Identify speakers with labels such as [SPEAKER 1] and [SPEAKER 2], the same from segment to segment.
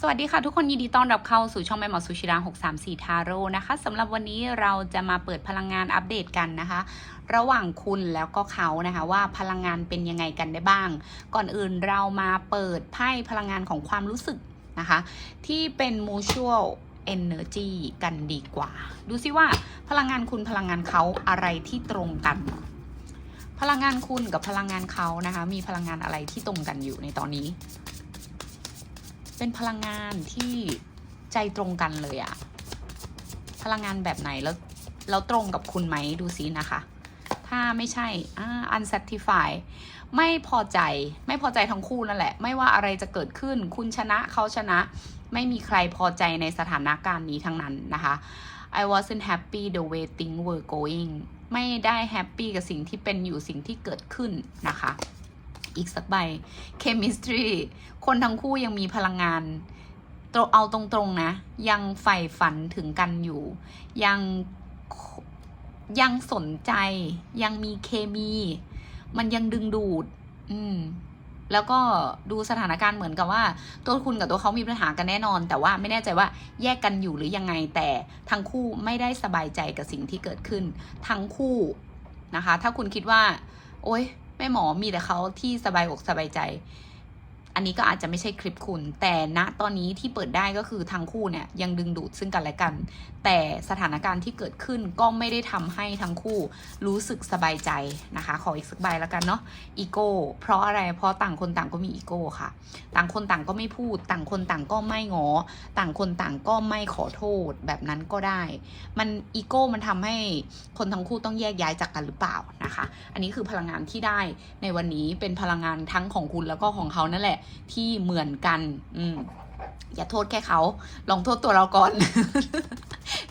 [SPEAKER 1] สวัสดีค่ะทุกคนยินดีต้อนรับเข้าสู่ช่องแม่หมอสุชิรา634 ทาโร่นะคะสำหรับวันนี้เราจะมาเปิดพลังงานอัปเดตกันนะคะ ระหว่างคุณแล้วก็เขานะคะว่าพลังงานเป็นยังไงกันได้บ้าง ก่อนอื่นเรามาเปิดไพ่พลังงานของความรู้สึกนะคะ ที่เป็น mutual energy กันดีกว่า ดูซิว่าพลังงานคุณพลังงานเขาอะไรที่ตรงกัน พลังงานคุณกับพลังงานเขานะคะ มีพลังงานอะไรที่ตรงกันอยู่ในตอนนี้ เป็นพลังงานที่ใจตรงกันเลยอะพลังงานแบบไหนแล้วแล้วตรงกับคุณไหมดูซินะคะ ถ้าไม่ใช่อ่า unsatisfied ไม่พอใจไม่พอใจทั้งคู่นั่นแหละ ไม่ว่าอะไรจะเกิดขึ้น คุณชนะเขาชนะ ไม่มีใครพอใจในสถานการณ์นี้ทั้งนั้นนะคะ I wasn't happy the way things were going ไม่ได้แฮปปี้กับสิ่งที่เป็นอยู่สิ่งที่เกิดขึ้นนะคะ อีกสักใบ chemistry คนทั้งคู่ยังมีพลังงานตรเอาตรงๆนะ ยังใฝ่ฝันถึงกันอยู่ ยังยังสนใจ ยังมีเคมี มันยังดึงดูด อืม แล้วก็ดูสถานการณ์เหมือนกับว่า ตัวคุณกับตัวเขามีปัญหากันแน่นอน แต่ว่าไม่แน่ใจว่าแยกกันอยู่หรือยังไง แต่ทั้งคู่ไม่ได้สบายใจกับสิ่งที่เกิดขึ้น ทั้งคู่นะคะ ถ้าคุณคิดว่า โอ๊ย แม่หมอมีแต่เขาที่สบายอกสบายใจ อันนี้ก็อาจจะไม่ใช่คลิปคุณ แต่ณตอนนี้ที่เปิดได้ก็คือทั้งคู่เนี่ยยังดึงดูดซึ่งกันและกัน แต่สถานการณ์ที่เกิดขึ้นก็ไม่ได้ทำให้ทั้งคู่รู้สึกสบายใจนะคะ ขออีกสักใบแล้วกันเนาะอีโก้เพราะอะไรเพราะต่างคนต่างก็มีอีโก้ค่ะ ต่างคนต่างก็ไม่พูด ต่างคนต่างก็ไม่งอ ต่างคนต่างก็ไม่ขอโทษแบบนั้นก็ได้ มันอีโก้มันทำให้คนทั้งคู่ต้องแยกย้ายจากกันหรือเปล่านะคะ อันนี้คือพลังงานที่ได้ในวันนี้เป็นพลังงานทั้งของคุณแล้วก็ของเขานั่นแหละที่เหมือนกัน อืมอย่าโทษแค่เขา ลองโทษตัวเราก่อน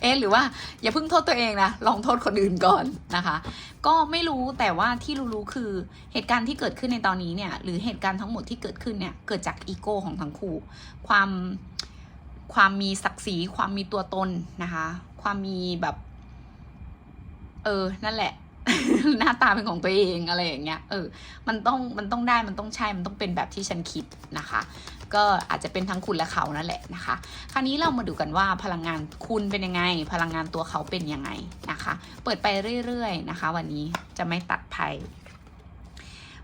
[SPEAKER 1] เอ๊ะหรือว่า อย่าเพิ่งโทษตัวเองนะ ลองโทษคนอื่นก่อนนะคะ ก็ไม่รู้แต่ว่าที่รู้ๆคือเหตุการณ์ที่เกิดขึ้นในตอนนี้เนี่ย หรือเหตุการณ์ทั้งหมดที่เกิดขึ้นเนี่ย เกิดจากอีโก้ของทั้งคู่ ความความมีศักดิ์ศรี ความมีตัวตนนะคะ ความมีแบบ เออ นั่นแหละ หน้าตาเป็นของตัวเองอะไรอย่างเงี้ยเออมันต้องมันต้องได้มันต้องใช่มันต้องเป็นแบบที่ฉันคิดนะคะ ก็อาจจะเป็นทั้งคุณและเขานั่นแหละนะคะ คราวนี้เรามาดูกันว่าพลังงานคุณเป็นยังไง พลังงานตัวเขาเป็นยังไงนะคะ เปิดไปเรื่อยๆนะคะ วันนี้จะไม่ตัดไพ่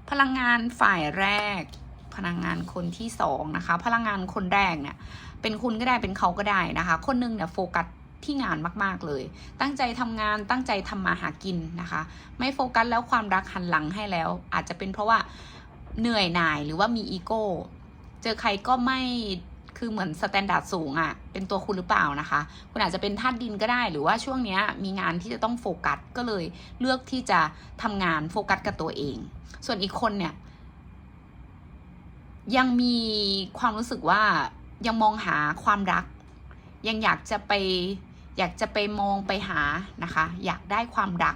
[SPEAKER 1] พลังงานฝ่ายแรก พลังงานคนที่สองนะคะ พลังงานคนแรกเนี่ยเป็นคุณก็ได้เป็นเขาก็ได้นะคะ คนหนึงเนี่ยโฟกัส ที่งานมากๆเลย ตั้งใจทำงานตั้งใจทำมาหากินนะคะ ไม่โฟกัสแล้วความรักหันหลังให้แล้ว อาจจะเป็นเพราะว่าเหนื่อยหน่ายหรือว่ามีอีโก้เจอใครก็ไม่คือเหมือนสแตนดาร์ดสูงอะ่ะ เป็นตัวคุณหรือเปล่านะคะ คุณอาจจะเป็นธาตุดินก็ได้ หรือว่าช่วงนี้มีงานที่จะต้องโฟกัสก็เลยเลือกที่จะทำงานโฟกัสกับตัวเอง ส่วนอีกคนเนี่ย ยังมีความรู้สึกว่ายังมองหาความรัก ยังอยากจะไป อยากจะไปมองไปหานะคะ อยากได้ความรัก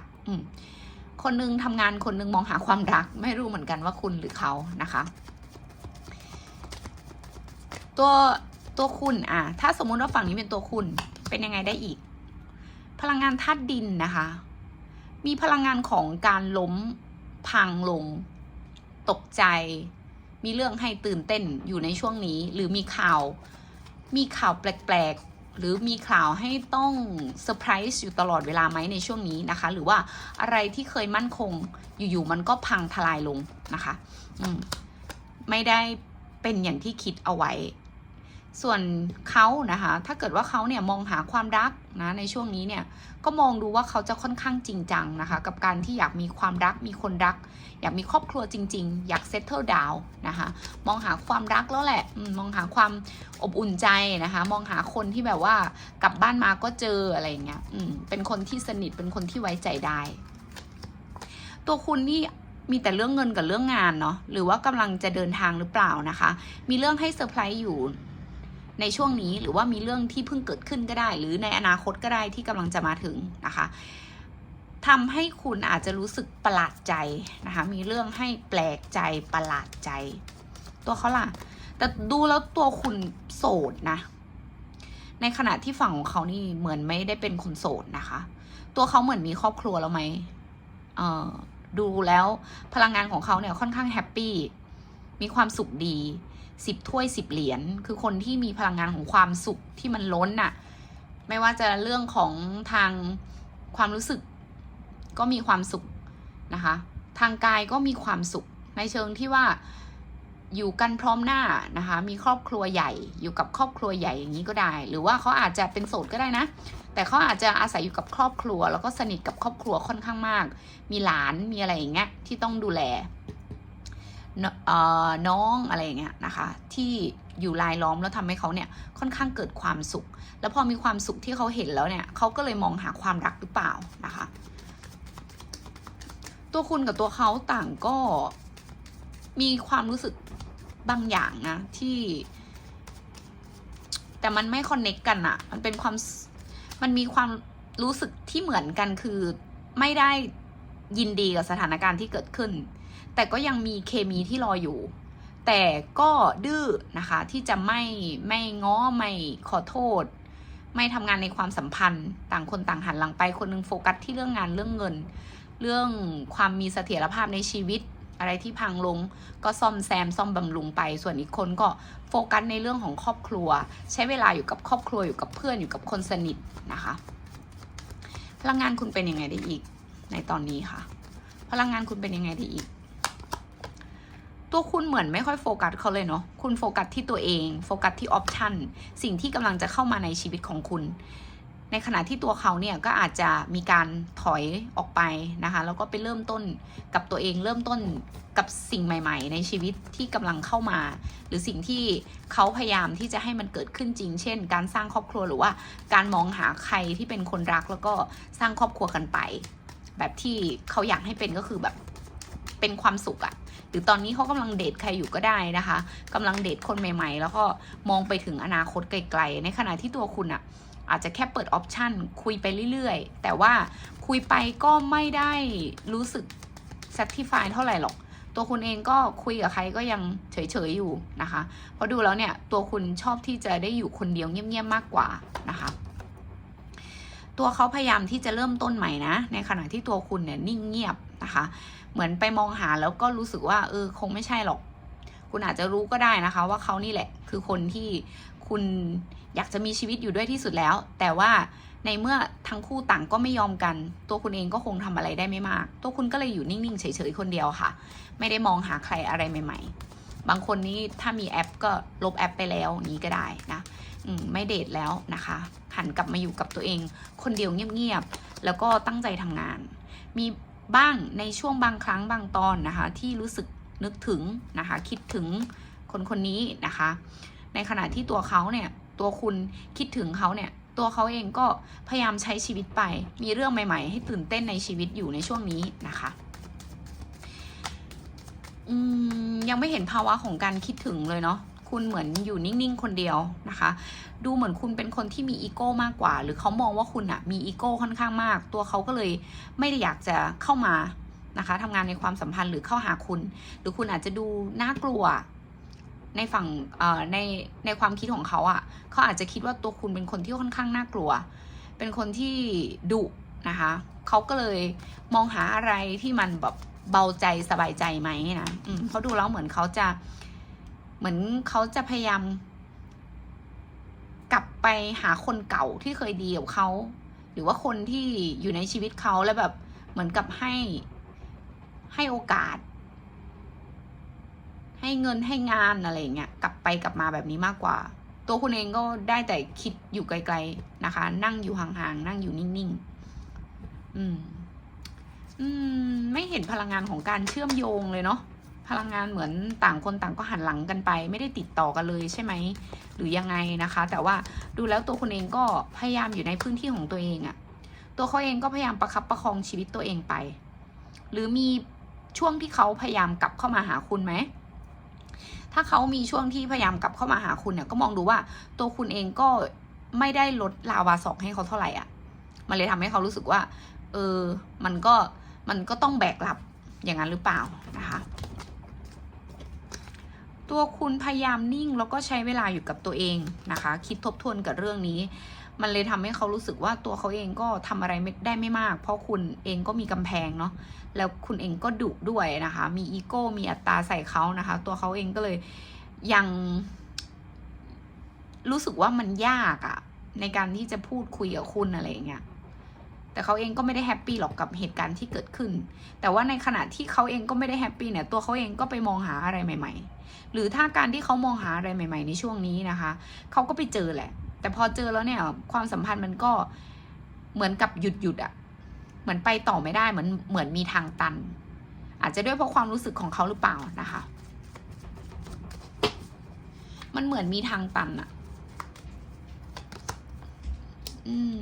[SPEAKER 1] คนหนึงทำงานคนหนึงมองหาความรัก ไม่รู้เหมือนกันว่าคุณหรือเขานะคะ ตัวตัวคุณอะถ้าสมมุติว่าฝั่งนี้เป็นตัวคุณเป็นยังไงได้อีก พลังงานธาตุดินนะคะ มีพลังงานของการล้มพังลง ตกใจ มีเรื่องให้ตื่นเต้นอยู่ในช่วงนี้ หรือมีข่าว มีข่าวแปลก หรือมีข่าวให้ต้องเซอร์ไพรส์อยู่ตลอดเวลาไหมในช่วงนี้นะคะ หรือว่าอะไรที่เคยมั่นคงอยู่ๆมันก็พังทลายลงนะคะ อืมไม่ได้เป็นอย่างที่คิดเอาไว้ ส่วนเขานะคะ ถ้าเกิดว่าเขาเนี่ยมองหาความรักนะในช่วงนี้เนี่ยก็มองดูว่าเขาจะค่อนข้างจริงจังนะคะ กับการที่อยากมีความรักมีคนรัก อยากมีครอบครัวจริง ๆ อยากเซตเทิลดาวนะคะมองหาความรักแล้วแหละมองหาความอบอุ่นใจนะคะ มองหาคนที่แบบว่ากลับบ้านมาก็เจออะไรอย่างเงี้ยอืเป็นคนที่สนิทเป็นคนที่ไว้ใจได้ ตัวคุณนี่มีแต่เรื่องเงินกับเรื่องงานเนาะหรือว่ากำลังจะเดินทางหรือเปล่านะคะ มีเรื่องให้เซอร์ไพรส์อยู่ ในช่วงนี้หรือว่ามีเรื่องที่เพิ่งเกิดขึ้นก็ได้ หรือในอนาคตก็ได้ที่กำลังจะมาถึงนะคะทำให้คุณอาจจะรู้สึกประหลาดใจนะคะมีเรื่องให้แปลกใจประหลาดใจ ตัวเขาล่ะ แต่ดูแล้วตัวคุณโสดนะในขณะที่ฝั่งของเขานี่เหมือนไม่ได้เป็นคนโสดนะคะ ตัวเขาเหมือนมีครอบครัวแล้วไหมเอ่อดูแล้วพลังงานของเขาเนี่ยค่อนข้างแฮปปี้ มีความสุขดี สิบถ้วยสิบเหรียญคือคนที่มีพลังงานของความสุขที่มันล้นน่ะ ไม่ว่าจะเรื่องของทางความรู้สึกก็มีความสุขนะคะ ทางกายก็มีความสุขในเชิงที่ว่าอยู่กันพร้อมหน้านะคะ มีครอบครัวใหญ่ อยู่กับครอบครัวใหญ่อย่างนี้ก็ได้ หรือว่าเขาอาจจะเป็นโสดก็ได้นะ แต่เขาอาจจะอาศัยอยู่กับครอบครัว แล้วก็สนิทกับครอบครัวค่อนข้างมาก มีหลานมีอะไรอย่างเงี้ยที่ต้องดูแล น้องอะไรอย่างเงี้ยนะคะ ที่อยู่รายล้อมแล้วทำให้เขาเนี่ยค่อนข้างเกิดความสุข แล้วพอมีความสุขที่เขาเห็นแล้วเนี่ยเขาก็เลยมองหาความรักหรือเปล่านะคะ ตัวคุณกับตัวเขาต่างก็มีความรู้สึกบางอย่างนะที่ แต่มันไม่คอนเน็กกันอะมันเป็นความมันมีความรู้สึกที่เหมือนกันคือไม่ได้ยินดีกับสถานการณ์ที่เกิดขึ้น แต่ก็ยังมีเคมีที่รออยู่ แต่ก็ดื้อนะคะที่จะไม่ไม่ง้อไม่ขอโทษ ไม่ทำงานในความสัมพันธ์ ต่างคนต่างหันหลังไปคนหนึงโฟกัสที่เรื่องงานเรื่องเงิน เรื่องความมีเสถียรภาพในชีวิตอะไรที่พังลงก็ซ่อมแซมซ่อมบำรุงไป ส่วนอีกคนก็โฟกัสในเรื่องของครอบครัว ใช้เวลาอยู่กับครอบครัวอยู่กับเพื่อนอยู่กับคนสนิทนะคะ พลังงานคุณเป็นยังไงได้อีกในตอนนี้ค่ะ พลังงานคุณเป็นยังไงได้อีก ตัวคุณเหมือนไม่ค่อยโฟกัสเขาเลยเนาะ คุณโฟกัสที่ตัวเอง โฟกัสที่ออปชันสิ่งที่กำลังจะเข้ามาในชีวิตของคุณ ในขณะที่ตัวเขาเนี่ยก็อาจจะมีการถอยออกไปนะคะ แล้วก็ไปเริ่มต้นกับตัวเอง เริ่มต้นกับสิ่งใหม่ ๆ ในชีวิตที่กำลังเข้ามา หรือสิ่งที่เขาพยายามที่จะให้มันเกิดขึ้นจริง เช่น การสร้างครอบครัวหรือว่า การมองหาใครที่เป็นคนรักแล้วก็สร้างครอบครัวกันไป แบบที่เขาอยากให้เป็นก็คือแบบเป็นความสุขอะ หรือตอนนี้เขากำลังเดทใครอยู่ก็ได้นะคะกำลังเดทคนใหม่ๆ แล้วก็มองไปถึงอนาคตไกลๆ ในขณะที่ตัวคุณอะอาจจะแค่เปิดออปชันคุยไปเรื่อยๆ แต่ว่าคุยไปก็ไม่ได้รู้สึก satisfy เท่าไหร่หรอก ตัวคุณเองก็คุยกับใครก็ยังเฉยๆอยู่นะคะ เพราะดูแล้วเนี่ยตัวคุณชอบที่จะได้อยู่คนเดียวเงียบๆมากกว่านะคะตัวเขาพยายามที่จะเริ่มต้นใหม่นะ ในขณะที่ตัวคุณเนี่ยนิ่งเงียบ นะคะ เหมือนไปมองหาแล้วก็รู้สึกว่าเออคงไม่ใช่หรอก คุณอาจจะรู้ก็ได้นะคะ ว่าเขานี่แหละคือคนที่คุณอยากจะมีชีวิตอยู่ด้วยที่สุดแล้ว แต่ว่าในเมื่อทั้งคู่ต่างก็ไม่ยอมกัน ตัวคุณเองก็คงทำอะไรได้ไม่มาก ตัวคุณก็เลยอยู่นิ่งๆเฉยๆคนเดียวค่ะ ไม่ได้มองหาใครอะไรใหม่ ๆ บางคนนี้ถ้ามีแอปก็ลบแอปไปแล้วนี้ก็ได้นะมไม่เดทแล้วนะคะ หันกลับมาอยู่กับตัวเอง คนเดียวเงียบๆแล้วก็ตั้งใจทำงาน มี บ้างในช่วงบางครั้งบางตอนนะคะ ที่รู้สึกนึกถึงนะคะ คิดถึงคนคนนี้นะคะ ในขณะที่ตัวเขาเนี่ยตัวคุณคิดถึงเขาเนี่ยตัวเขาเองก็พยายามใช้ชีวิตไป มีเรื่องใหม่ๆ ให้ตื่นเต้นในชีวิตอยู่ในช่วงนี้นะคะยังไม่เห็นภาวะของการคิดถึงเลยเนาะ คุณเหมือนอยู่นิ่งๆ คนเดียวนะคะ ดูเหมือนคุณเป็นคนที่มีอีโก้มากกว่า หรือเขามองว่าคุณอะมีอีโก้ค่อนข้างมาก ตัวเขาก็เลยไม่ได้อยากจะเข้ามานะคะทำงานในความสัมพันธ์หรือเข้าหาคุณ หรือคุณอาจจะดูน่ากลัวในฝั่งในในความคิดของเขาอะ่ะเขาอาจจะคิดว่าตัวคุณเป็นคนที่ค่อนข้างน่ากลัว เป็นคนที่ดุนะคะเขาก็เลยมองหาอะไรที่มันแบบเบาใจสบายใจไหมนะเขาดูแล้วเหมือนเขาจะ เหมือนเขาจะพยายาม กลับไปหาคนเก่าที่เคยดีกับเขา หรือว่าคนที่อยู่ในชีวิตเขาแล้วแบบเหมือนกับให้ให้โอกาส ให้เงินให้งานอะไรเงี้ยกลับไปกลับมาแบบนี้มากกว่า ตัวคุณเองก็ได้แต่คิดอยู่ไกล ๆนะคะ นั่งอยู่ห่างๆนั่งอยู่นิ่งๆอืม อืม ไม่เห็นพลังงานของการเชื่อมโยงเลยเนาะ พลังงานเหมือนต่างคนต่างก็หันหลังกันไป ไม่ได้ติดต่อกันเลยใช่ไหมหรือยังไงนะคะ แต่ว่าดูแล้วตัวคุณเองก็พยายามอยู่ในพื้นที่ของตัวเองอะตัวเขาเองก็พยายามประคับประคองชีวิตตัวเองไป หรือมีช่วงที่เขาพยายามกลับเข้ามาหาคุณไหมถ้าเขามีช่วงที่พยายามกลับเข้ามาหาคุณเนี่ยก็มองดูว่าตัวคุณเองก็ไม่ได้ลดลาวาสอกให้เขาเท่าไหร่อะ มันเลยทำให้เขารู้สึกว่า เออ มันก็ มันก็ต้องแบกรับอย่างนั้นหรือเปล่านะคะ ตัวคุณพยายามนิ่งแล้วก็ใช้เวลาอยู่กับตัวเองนะคะ คิดทบทวนกับเรื่องนี้ มันเลยทำให้เขารู้สึกว่าตัวเขาเองก็ทำอะไรไม่ได้ไม่มาก เพราะคุณเองก็มีกำแพงเนาะแล้วคุณเองก็ดุด้วยนะคะ มีอีโก้มีอัตราใส่เขานะคะ ตัวเขาเองก็เลยยัง รู้สึกว่ามันยากอะในการที่จะพูดคุยกับคุณอะไรอย่างเงี้ย แต่เขาเองก็ไม่ได้แฮปปี้หรอกกับเหตุการณ์ที่เกิดขึ้น แต่ว่าในขณะที่เขาเองก็ไม่ได้แฮปปี้เนี่ย ตัวเขาเองก็ไปมองหาอะไรใหม่ ๆ หรือถ้าการที่เขามองหาอะไรใหม่ ๆ ในช่วงนี้นะคะ เขาก็ไปเจอแหละ แต่พอเจอแล้วเนี่ย ความสัมพันธ์มันก็เหมือนกับหยุดหยุดอะเหมือนไปต่อไม่ได้ เหมือนเหมือนมีทางตัน อาจจะด้วยเพราะความรู้สึกของเขาหรือเปล่านะคะ มันเหมือนมีทางตันอะอืม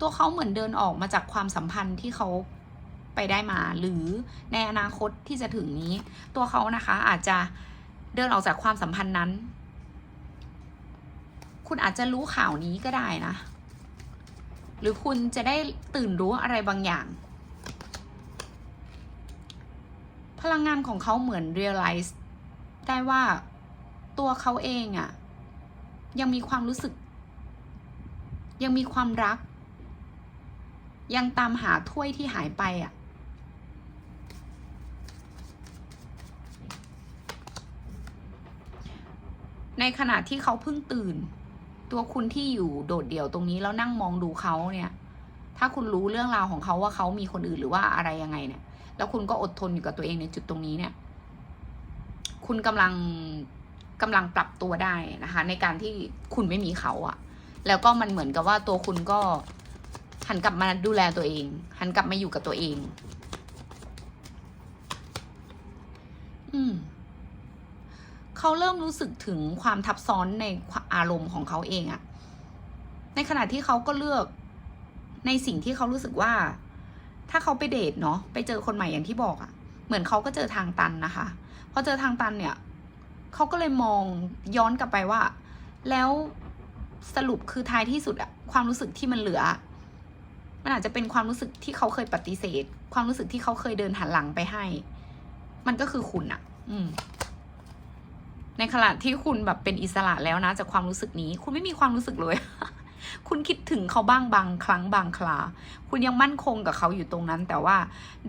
[SPEAKER 1] ตัวเขาเหมือนเดินออกมาจากความสัมพันธ์ที่เขาไปได้มา หรือในอนาคตที่จะถึงนี้ ตัวเขานะคะอาจจะเดินออกจากความสัมพันธ์นั้น คุณอาจจะรู้ข่าวนี้ก็ได้นะ หรือคุณจะได้ตื่นรู้อะไรบางอย่าง พลังงานของเขาเหมือน realize ได้ว่าตัวเขาเองอะยังมีความรู้สึก ยังมีความรัก ยังตามหาถ้วยที่หายไปอะในขณะที่เขาเพิ่งตื่น ตัวคุณที่อยู่โดดเดี่ยวตรงนี้แล้วนั่งมองดูเขาเนี่ย ถ้าคุณรู้เรื่องราวของเขาว่าเขามีคนอื่นหรือว่าอะไรยังไงเนี่ย แล้วคุณก็อดทนอยู่กับตัวเองในจุดตรงนี้เนี่ย คุณกำลังกำลังปรับตัวได้นะคะ ในการที่คุณไม่มีเขาอะแล้วก็มันเหมือนกับว่าตัวคุณก็ หันกลับมาดูแลตัวเอง หันกลับมาอยู่กับตัวเอง อืมเขาเริ่มรู้สึกถึงความทับซ้อนในอารมณ์ของเขาเองอะในขณะที่เขาก็เลือกในสิ่งที่เขารู้สึกว่า ถ้าเขาไปเดทเนาะไปเจอคนใหม่อย่างที่บอกอะเหมือนเขาก็เจอทางตันนะคะพอเจอทางตันเนี่ยเขาก็เลยมองย้อนกลับไปว่า แล้วสรุปคือท้ายที่สุดอะความรู้สึกที่มันเหลือ มันอาจจะเป็นความรู้สึกที่เขาเคยปฏิเสธ ความรู้สึกที่เขาเคยเดินหันหลังไปให้ มันก็คือคุณอะอืม ในขณะที่คุณแบบเป็นอิสระแล้วนะจากความรู้สึกนี้ คุณไม่มีความรู้สึกเลย คุณคิดถึงเขาบ้างบางครั้งบางครา คุณยังมั่นคงกับเขาอยู่ตรงนั้น แต่ว่า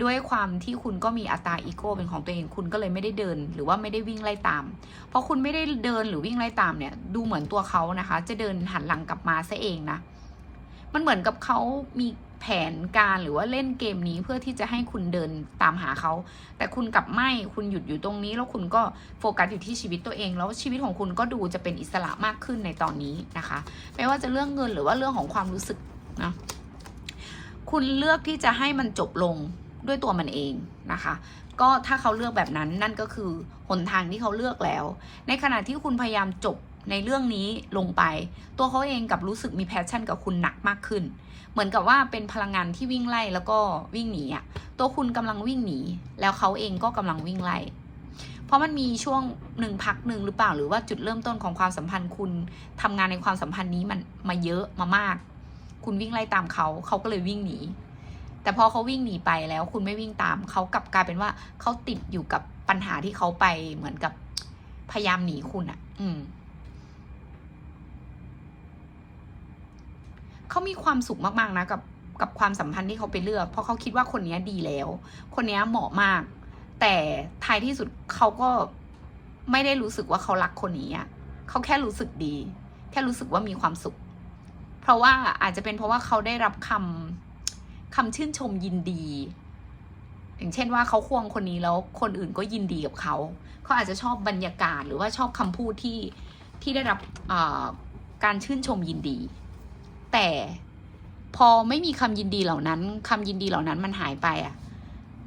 [SPEAKER 1] ด้วยความที่คุณก็มีอัตราอีโก้เป็นของตัวเอง คุณก็เลยไม่ได้เดิน หรือว่าไม่ได้วิ่งไล่ตาม เพราะคุณไม่ได้เดินหรือวิ่งไล่ตามเนี่ย ดูเหมือนตัวเขานะคะ จะเดินหันหลังกลับมาซะเองนะ มันเหมือนกับเขามี แผนการหรือว่าเล่นเกมนี้เพื่อที่จะให้คุณเดินตามหาเขา แต่คุณกลับไม่คุณหยุดอยู่ตรงนี้ แล้วคุณก็โฟกัสอยู่ที่ชีวิตตัวเอง แล้วชีวิตของคุณก็ดูจะเป็นอิสระมากขึ้นในตอนนี้นะคะ ไม่ว่าจะเรื่องเงินหรือว่าเรื่องของความรู้สึกนะคุณเลือกที่จะให้มันจบลงด้วยตัวมันเองนะคะ ก็ถ้าเขาเลือกแบบนั้นนั่นก็คือหนทางที่เขาเลือกแล้ว ในขณะที่คุณพยายามจบ ในเรื่องนี้ลงไป ตัวเขาเองกับรู้สึกมีแพชชั่นกับคุณหนักมากขึ้น เหมือนกับว่าเป็นพลังงานที่วิ่งไล่แล้วก็วิ่งหนีอะตัวคุณกำลังวิ่งหนี แล้วเขาเองก็กำลังวิ่งไล่เพราะมันมีช่วงหนึ่งพักหนึ่งหรือเปล่าหรือว่าจุดเริ่มต้นของความสัมพันธ์คุณทำงานในความสัมพันธ์นี้มันมาเยอะมามาก คุณวิ่งไล่ตามเขาเขาก็เลยวิ่งหนี แต่พอเขาวิ่งหนีไปแล้ว คุณไม่วิ่งตามเขากลับกลายเป็นว่าเขาติดอยู่กับปัญหาที่เขาไปเหมือนกับพยายามหนีคุณอะ่ะ อืม เขามีความสุขมากๆนะกับกับความสัมพันธ์ที่เขาไปเลือก เพราะเขาคิดว่าคนนี้ดีแล้ว คนนี้เหมาะมาก แต่ท้ายที่สุดเขาก็ไม่ได้รู้สึกว่าเขารักคนนี้อะเขาแค่รู้สึกดี แค่รู้สึกว่ามีความสุข เพราะว่าอาจจะเป็นเพราะว่าเขาได้รับคำคำชื่นชมยินดี อย่างเช่นว่าเขาควงคนนี้แล้วคนอื่นก็ยินดีกับเขา เขาอาจจะชอบบรรยากาศหรือว่าชอบคำพูดที่ที่ได้รับการชื่นชมยินดี แต่พอไม่มีคำยินดีเหล่านั้นคำยินดีเหล่านั้นมันหายไปอะ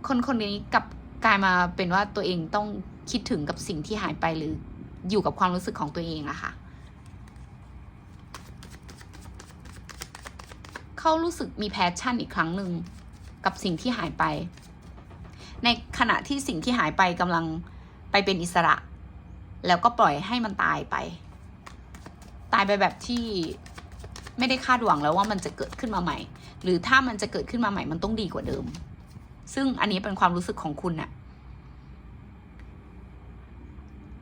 [SPEAKER 1] คนคนนี้กลับกลายมาเป็นว่าตัวเองต้องคิดถึงกับสิ่งที่หายไปหรืออยู่กับความรู้สึกของตัวเองอะค่ะเขารู้สึกมีแพชชั่นอีกครั้งหนึ่งกับสิ่งที่หายไป ในขณะที่สิ่งที่หายไปกำลังไปเป็นอิสระ แล้วก็ปล่อยให้มันตายไป ตายไปแบบที่ ไม่ได้คาดหวังแล้วว่ามันจะเกิดขึ้นมาใหม่ หรือถ้ามันจะเกิดขึ้นมาใหม่มันต้องดีกว่าเดิม ซึ่งอันนี้เป็นความรู้สึกของคุณน่ะ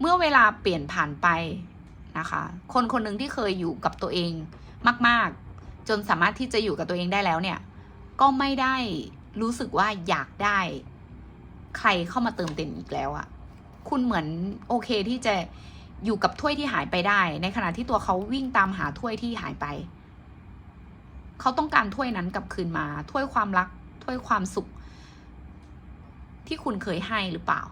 [SPEAKER 1] เมื่อเวลาเปลี่ยนผ่านไปนะคะ คนคนหนึ่งที่เคยอยู่กับตัวเองมาก ๆ จนสามารถที่จะอยู่กับตัวเองได้แล้วเนี่ย ก็ไม่ได้รู้สึกว่าอยากได้ ใครเข้ามาเติมเต็มอีกแล้วอะคุณเหมือนโอเคที่จะอยู่กับถ้วยที่หายไปได้ ในขณะที่ตัวเขาวิ่งตามหาถ้วยที่หายไป เขาต้องการถ้วยนั้นกลับคืนมา ถ้วยความรัก ถ้วยความสุข ที่คุณเคยให้หรือเปล่า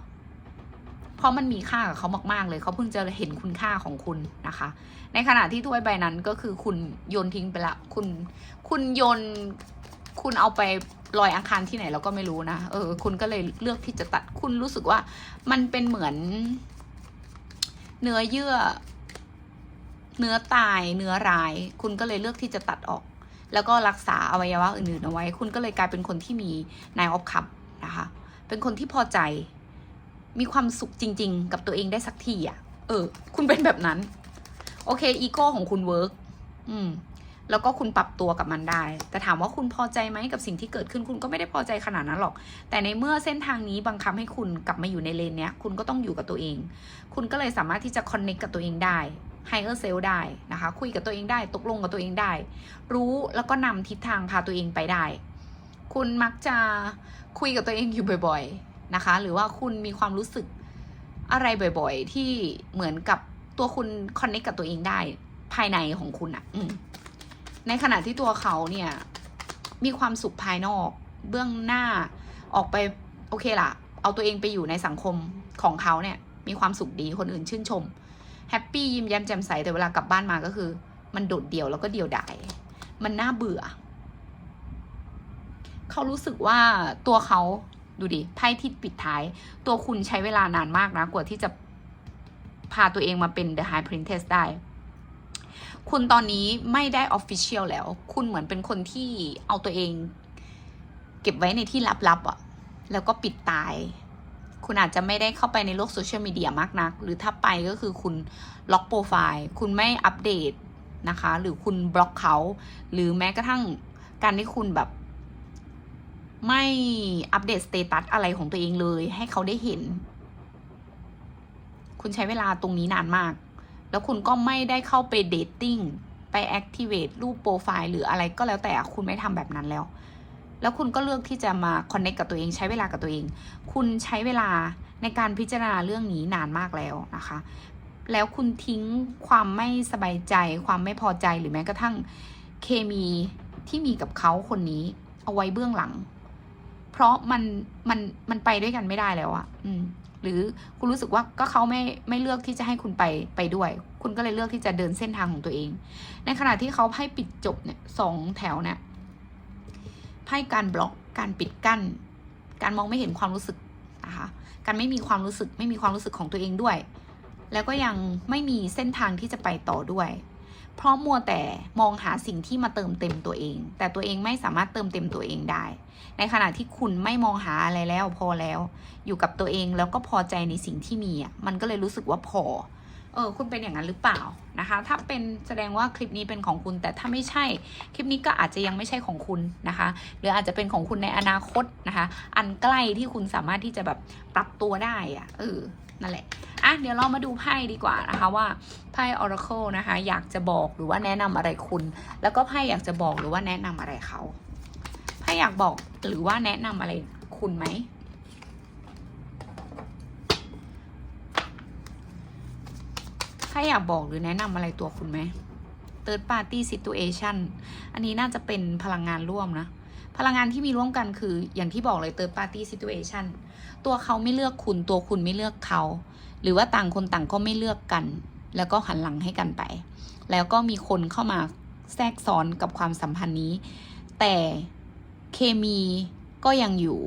[SPEAKER 1] เพราะมันมีค่ากับเขามาก ๆ เลย เขาเพิ่งจะเห็นคุณค่าของคุณนะคะ ในขณะที่ถ้วยใบนั้นก็คือคุณโยนทิ้งไปละ คุณ คุณโยน คุณเอาไปลอยอังคารที่ไหนเราก็ไม่รู้นะ เออ คุณก็เลยเลือกที่จะตัด คุณรู้สึกว่า มันเป็นเหมือน เนื้อเยื่อ เนื้อตาย เนื้อร้าย คุณก็เลยเลือกที่จะตัดออก แล้วก็รักษาอวัยวะอื่นๆเอาไว้ คุณก็เลยกลายเป็นคนที่มีนายออฟคัพนะคะ เป็นคนที่พอใจ มีความสุขจริง ๆ กับตัวเองได้สักทีอะ เออ คุณเป็นแบบนั้น โอเค อีโก้ของคุณเวิร์กอืม แล้วก็คุณปรับตัวกับมันได้ แต่ถามว่าคุณพอใจไหมกับสิ่งที่เกิดขึ้น คุณก็ไม่ได้พอใจขนาดนั้นหรอก แต่ในเมื่อเส้นทางนี้บังคับให้คุณกลับมาอยู่ในเลนเนี้ย คุณก็ต้องอยู่กับตัวเอง คุณก็เลยสามารถที่จะคอนเน c t กับตัวเองได้ ไฮเออร์เซลได้นะคะ คุยกับตัวเองได้ตกลงกับตัวเองได้ รู้แล้วก็นำทิศทางพาตัวเองไปได้ คุณมักจะคุยกับตัวเองอยู่บ่อย ๆนะคะ หรือว่าคุณมีความรู้สึกอะไรบ่อย ๆ ที่เหมือนกับตัวคุณคอนเน c t กับตัวเองได้ภายในของคุณอะอในขณะที่ตัวเขาเนี่ยมีความสุขภายนอก เบื้องหน้าออกไปโอเคล่ะ เอาตัวเองไปอยู่ในสังคมของเขาเนี่ย มีความสุขดีคนอื่นชื่นชม แฮปปี้ยิ้มแย้มแจ่มใสแต่เวลากลับบ้านมาก็คือ มันโดดเดี่ยวแล้วก็เดี่ยวดายมันน่าเบื่อ เขารู้สึกว่าตัวเขาดูดิไพ่ที่ปิดท้าย ตัวคุณใช้เวลานานมากนะกว่าที่จะพาตัวเองมาเป็น The High Princess ได้ คุณตอนนี้ไม่ได้ออฟฟิเชียลแล้ว คุณเหมือนเป็นคนที่เอาตัวเอง เก็บไว้ในที่ลับๆอะ่ะ แล้วก็ปิดตาย คุณอาจจะไม่ได้เข้าไปในโลกโซเชียลมีเดียมากนัก หรือถ้าไปก็คือคุณล็อกโปรไฟล์คุณไม่อัปเดตนะคะ หรือคุณบล็อกเขา หรือแม้กระทั่งการที่คุณแบบ ไม่อัปเดตสเตตัสอะไรของตัวเองเลย ให้เขาได้เห็น คุณใช้เวลาตรงนี้นานมาก แล้วคุณก็ไม่ได้เข้าไปเดทติ้งไปแอคทีเวตรูปโปรไฟล์หรืออะไรก็แล้วแต่คุณไม่ทำแบบนั้นแล้ว แล้วคุณก็เลือกที่จะมาคอนเน c t กับตัวเองใช้เวลากับตัวเอง คุณใช้เวลาในการพิจารณาเรื่องนี้นานมากแล้วนะคะ แล้วคุณทิ้งความไม่สบายใจ ความไม่พอใจหรือแม้กระทั่งเคมีที่มีกับเขาคนนี้ เอาไว้เบื้องหลัง เพราะมันมันมันไปด้วยกันไม่ได้แล้วอะอืมหรือคุณรู้สึกว่าก็เขาไม่ไม่เลือกที่จะให้คุณไปไปด้วย คุณก็เลยเลือกที่จะเดินเส้นทางของตัวเอง ในขณะที่เขาให้ปิดจบเนี่ยสองแถวเนี่ย ไพ่การบล็อกการปิดกั้น การมองไม่เห็นความรู้สึกนะคะการไม่มีความรู้สึกไม่มีความรู้สึกของตัวเองด้วย แล้วก็ยังไม่มีเส้นทางที่จะไปต่อด้วย เพราะมัวแต่มองหาสิ่งที่มาเติมเต็มตัวเอง แต่ตัวเองไม่สามารถเติมเต็มตัวเองได้ ในขณะที่คุณไม่มองหาอะไรแล้วพอแล้ว อยู่กับตัวเองแล้วก็พอใจในสิ่งที่มีอะมันก็เลยรู้สึกว่าพอ เออคุณเป็นอย่างนั้นหรือเปล่านะคะ ถ้าเป็นแสดงว่าคลิปนี้เป็นของคุณ แต่ถ้าไม่ใช่คลิปนี้ก็อาจจะยังไม่ใช่ของคุณนะคะ หรืออาจจะเป็นของคุณในอนาคตนะคะ อันใกล้ที่คุณสามารถที่จะแบบปรับตัวได้อะเออนั่นแหละอะเดี๋ยวเรามาดูไพ่ดีกว่านะคะว่าไพ่ Oracle นะคะ อยากจะบอกหรือว่าแนะนำอะไรคุณ แล้วก็ไพ่อยากจะบอกหรือว่าแนะนำอะไรเขาไพ่อยากบอกหรือว่าแนะนำอะไรคุณไหม ถ้าอยากบอกหรือแนะนำอะไรตัวคุณไหม Third Party Situation อันนี้น่าจะเป็นพลังงานร่วมนะ พลังงานที่มีร่วมกันคืออย่างที่บอกเลย Third Party Situation ตัวเขาไม่เลือกคุณตัวคุณไม่เลือกเขา หรือว่าต่างคนต่างก็ไม่เลือกกัน แล้วก็หันหลังให้กันไป แล้วก็มีคนเข้ามาแทรกซ้อนกับความสัมพันธ์นี้ แต่เคมีก็ยังอยู่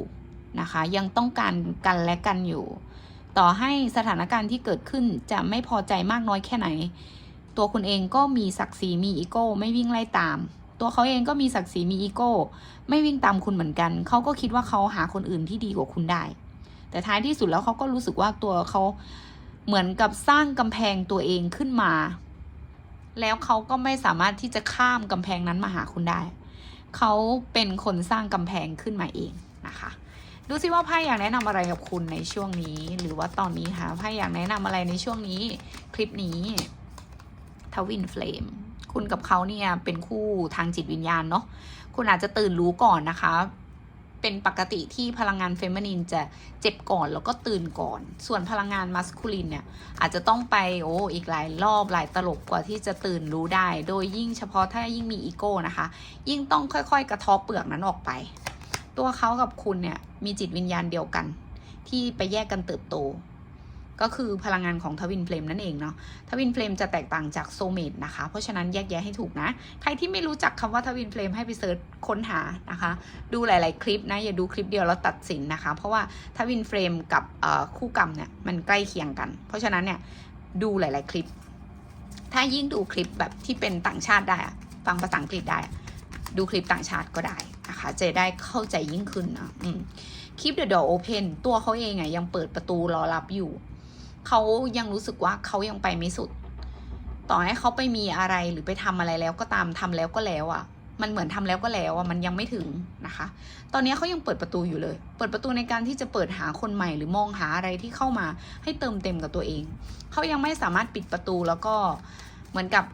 [SPEAKER 1] นะคะ ยังต้องการกันและกันอยู่ ต่อให้สถานการณ์ที่เกิดขึ้นจะไม่พอใจมากน้อยแค่ไหน ตัวคุณเองก็มีศักดิ์ศรีมีอีโก้ไม่วิ่งไล่ตาม ตัวเขาเองก็มีศักดิ์ศรีมีอีโก้ไม่วิ่งตามคุณเหมือนกัน เขาก็คิดว่าเขาหาคนอื่นที่ดีกว่าคุณได้ แต่ท้ายที่สุดแล้วเขาก็รู้สึกว่าตัวเขาเหมือนกับสร้างกำแพงตัวเองขึ้นมา แล้วเขาก็ไม่สามารถที่จะข้ามกำแพงนั้นมาหาคุณได้ เขาเป็นคนสร้างกำแพงขึ้นมาเองนะคะ ดูซิว่าไพ่อยากแนะนำอะไรกับคุณในช่วงนี้ หรือว่าตอนนี้คะไพ่อยากแนะนำอะไรในช่วงนี้ คลิปนี้ทวินเฟลมคุณกับเขาเนี่ยเป็นคู่ทางจิตวิญญาณเนาะคุณอาจจะตื่นรู้ก่อนนะคะ เป็นปกติที่พลังงานเฟมินินจะเจ็บก่อนแล้วก็ตื่นก่อน ส่วนพลังงานมัสคูลินเนี่ยอาจจะต้องไปโอ้อีกหลายรอบหลายตลบกว่าที่จะตื่นรู้ได้ โดยยิ่งเฉพาะถ้ายิ่งมีอีโก้นะคะ ยิ่งต้องค่อยๆ กระทบเปลือกนั้นออกไป ตัวเขากับคุณเนี่ยมีจิตวิญญาณเดียวกัน ที่ไปแยกกันเติบโต ก็คือพลังงานของทวินเฟลมนั่นเองเนาะทวินเฟลมจะแตกต่างจากโซเมตนะคะ เพราะฉะนั้นแยกแยะให้ถูกนะ ใครที่ไม่รู้จักคำว่าทวินเฟลมให้ไปเซิร์ชค้นหานะคะ ดูหลาย ๆ คลิปนะ อย่าดูคลิปเดียวแล้วตัดสินนะคะ เพราะว่าทวินเฟลมกับคู่กรรมเนี่ยมันใกล้เคียงกัน เพราะฉะนั้นเนี่ยดูหลาย ๆ คลิป ถ้ายิ่งดูคลิปแบบที่เป็นต่างชาติได้อะฟังภาษาอังกฤษได้ ดูคลิปต่างชาติก็ได้ นะคะ จะได้เข้าใจยิ่งขึ้นนะอืม keep the door open ตัวเขาเองอะยังเปิดประตูรอรับอยู่ เขายังรู้สึกว่าเขายังไปไม่สุด ต่อให้เขาไปมีอะไรหรือไปทำอะไรแล้วก็ตามทำแล้วก็แล้วอะมันเหมือนทำแล้วก็แล้วอะมันยังไม่ถึงนะคะ ตอนนี้เขายังเปิดประตูอยู่เลย เปิดประตูในการที่จะเปิดหาคนใหม่ หรือมองหาอะไรที่เข้ามาให้เติมเต็มกับตัวเอง เขายังไม่สามารถปิดประตูแล้วก็เหมือนกับ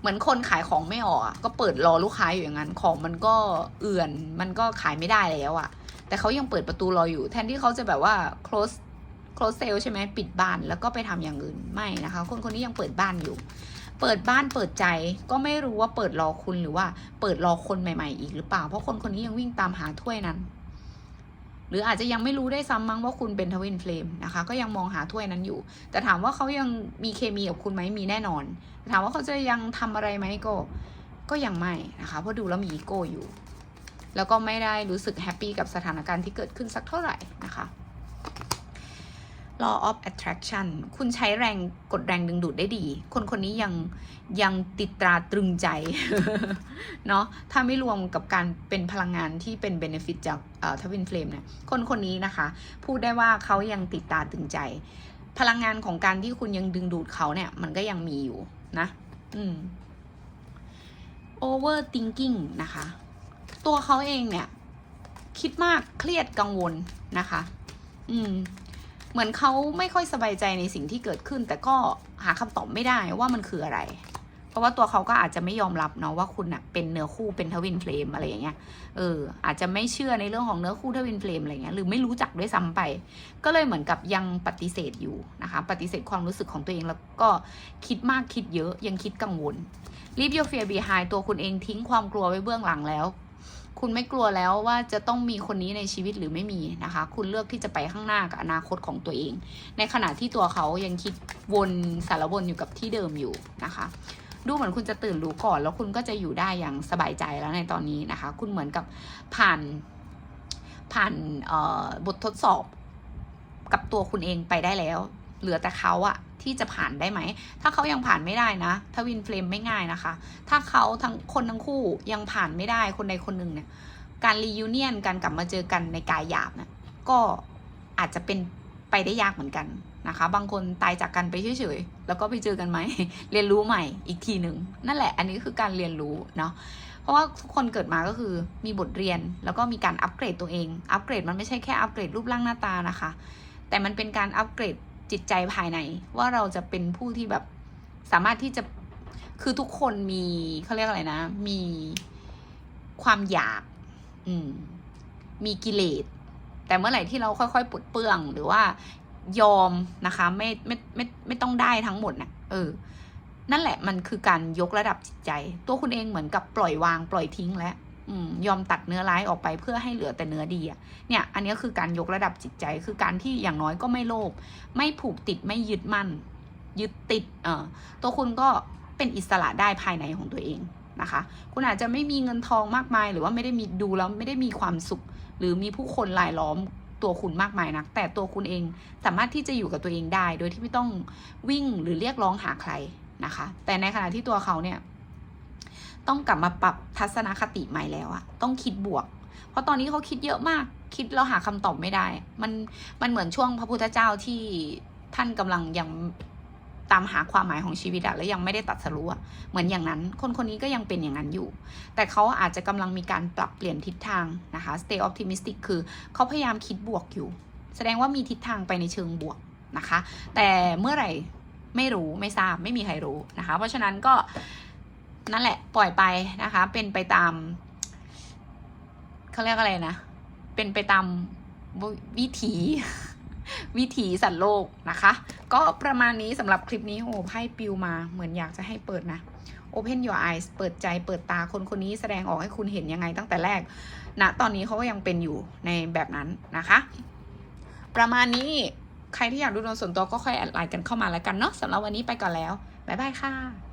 [SPEAKER 1] เหมือนคนขายของไม่ออกก็เปิดรอลูกค้าอยู่อย่างนั้น ของมันก็เอื่อน มันก็ขายไม่ได้แล้วอะแต่เขายังเปิดประตูรออยู่ แทนที่เขาจะแบบว่า close close sale ใช่ไหมปิดบ้านแล้วก็ไปทำอย่างอื่นไม่นะคะ คนคนนี้ยังเปิดบ้านอยู่ เปิดบ้านเปิดใจก็ไม่รู้ว่าเปิดรอคุณหรือว่า เปิดรอคนใหม่ ๆ อีกหรือเปล่า เพราะคนคนนี้ยังวิ่งตามหาถ้วยนั้น หรืออาจจะยังไม่รู้ได้ซ้ำมั้งว่าคุณเป็นทวินเฟลมนะคะก็ยังมองหาถ้วยนั้นอยู่ แต่ถามว่าเขายังมีเคมีกับคุณไหมมีแน่นอน ถามว่าเขาจะยังทำอะไรไหมก็ ก็ยังไม่นะคะเพราะดูแล้วมีอีโก้อยู่ แล้วก็ไม่ได้รู้สึกแฮปปี้กับสถานการณ์ที่เกิดขึ้นสักเท่าไหร่นะคะ law of attraction คุณใช้แรงกดแรงดึงดูดได้ดี คนคนนี้ยังยังติดตราตรึงใจ เนาะถ้าไม่รวมกับการเป็นพลังงานที่เป็น benefit จากทวินเฟลมเนี่ย คนคนนี้นะคะ พูดได้ว่าเขายังติดตาตรึงใจ พลังงานของการที่คุณยังดึงดูดเขาเนี่ย มันก็ยังมีอยู่นะ อืม overthinking นะคะ ตัวเขาเองเนี่ย คิดมากเครียดกังวลนะคะ อืม เหมือนเขาไม่ค่อยสบายใจในสิ่งที่เกิดขึ้น แต่ก็หาคำตอบไม่ได้ว่ามันคืออะไร เพราะว่าตัวเขาก็อาจจะไม่ยอมรับเนาะว่าคุณอะเป็นเนื้อคู่เป็นทวินเฟลมอะไรอย่างเงี้ย เออ อาจจะไม่เชื่อในเรื่องของเนื้อคู่ทวินเฟลมอะไรเงี้ย หรือไม่รู้จักด้วยซ้ำไป ก็เลยเหมือนกับยังปฏิเสธอยู่นะคะ ปฏิเสธความรู้สึกของตัวเองแล้วก็คิดมากคิดเยอะยังคิดกังวล leave your fear behind ตัวคุณเองทิ้งความกลัวไว้เบื้องหลังแล้ว คุณไม่กลัวแล้วว่าจะต้องมีคนนี้ในชีวิตหรือไม่มีนะคะ คุณเลือกที่จะไปข้างหน้ากับอนาคตของตัวเอง ในขณะที่ตัวเขายังคิดวนสารวนอยู่กับที่เดิมอยู่นะคะ ดูเหมือนคุณจะตื่นรู้ก่อน แล้วคุณก็จะอยู่ได้อย่างสบายใจแล้วในตอนนี้นะคะ คุณเหมือนกับผ่านผ่านบททดสอบกับตัวคุณเองไปได้แล้ว เหลือแต่เขาอะที่จะผ่านได้ไหม ถ้าเขายังผ่านไม่ได้นะทวินเฟลมไม่ง่ายนะคะ ถ้าเขาทั้งคนทั้งคู่ยังผ่านไม่ได้คนใดคนหนึ่งเนี่ย การรียูเนียนการกลับมาเจอกันในกายหยาบเนี่ยก็อาจจะเป็นไปได้ยากเหมือนกันนะคะ บางคนตายจากกันไปเฉยๆ แล้วก็ไปเจอกันไหม เรียนรู้ใหม่อีกทีหนึ่ง นั่นแหละ อันนี้คือการเรียนรู้เนาะ เพราะว่าทุกคนเกิดมาก็คือมีบทเรียน แล้วก็มีการอัปเกรดตัวเอง อัปเกรดมันไม่ใช่แค่อัปเกรดรูปร่างหน้าตานะคะ แต่มันเป็นการอัปเกรด จิตใจภายใน ว่าเราจะเป็นผู้ที่แบบสามารถที่จะคือทุกคนมีเขาเรียกอะไรนะ มีความอยาก อืม มีกิเลส แต่เมื่อไหร่ที่เราค่อยๆปลดเปลื้องหรือว่ายอมนะคะ ไม่ไม่ไม่ไม่ต้องได้ทั้งหมดนะ่ะ เออ นั่นแหละมันคือการยกระดับจิตใจ ตัวคุณเองเหมือนกับปล่อยวางปล่อยทิ้งแล้ว ยอมตัดเนื้อร้ายออกไปเพื่อให้เหลือแต่เนื้อดีอะเนี่ย อันนี้คือการยกระดับจิตใจ คือการที่อย่างน้อยก็ไม่โลภ ไม่ผูกติด ไม่ยึดมั่น ยึดติด เออตัวคุณก็เป็นอิสระได้ภายในของตัวเองนะคะ คุณอาจจะไม่มีเงินทองมากมาย หรือว่าไม่ได้มีดูแล้วไม่ได้มีความสุข หรือมีผู้คนรายล้อมตัวคุณมากมายนัก แต่ตัวคุณเองสามารถที่จะอยู่กับตัวเองได้ โดยที่ไม่ต้องวิ่งหรือเรียกร้องหาใครนะคะ แต่ในขณะที่ตัวเขาเนี่ย ต้องกลับมาปรับทัศนคติใหม่แล้วอะต้องคิดบวก เพราะตอนนี้เขาคิดเยอะมาก คิดแล้วหาคำตอบไม่ได้ มันมันเหมือนช่วงพระพุทธเจ้าที่ท่านกำลังยังตามหาความหมายของชีวิตอะแล้วยังไม่ได้ตัดสรู้อะเหมือนอย่างนั้น คนคนนี้ก็ยังเป็นอย่างนั้นอยู่ แต่เขาอาจจะกำลังมีการปรับเปลี่ยนทิศทางนะคะ stay optimistic คือเขาพยายามคิดบวกอยู่ แสดงว่ามีทิศทางไปในเชิงบวกนะคะ แต่เมื่อไหร่ไม่รู้ไม่ทราบไม่มีใครรู้นะคะ เพราะฉะนั้นก็ นั่นแหละ ปล่อยไปนะคะ เป็นไปตามเขาเรียกอะไรนะ เป็นไปตามวิถีวิถีสัตว์โลกนะคะ ก็ประมาณนี้สำหรับคลิปนี้โอ้ไพ่ปิวมาเหมือนอยากจะให้เปิดนะ Open your eyes เปิดใจเปิดตาคนคนนี้แสดงออกให้คุณเห็นยังไงตั้งแต่แรกณตอนนี้เขาก็ยังเป็นอยู่ในแบบนั้นนะคะ ประมาณนี้ใครที่อยากดูดวงส่วนตัวก็ค่อยแอดไลน์กันเข้ามาแล้วกันเนาะสำหรับวันนี้ไปก่อนแล้ว บ๊ายบายค่ะ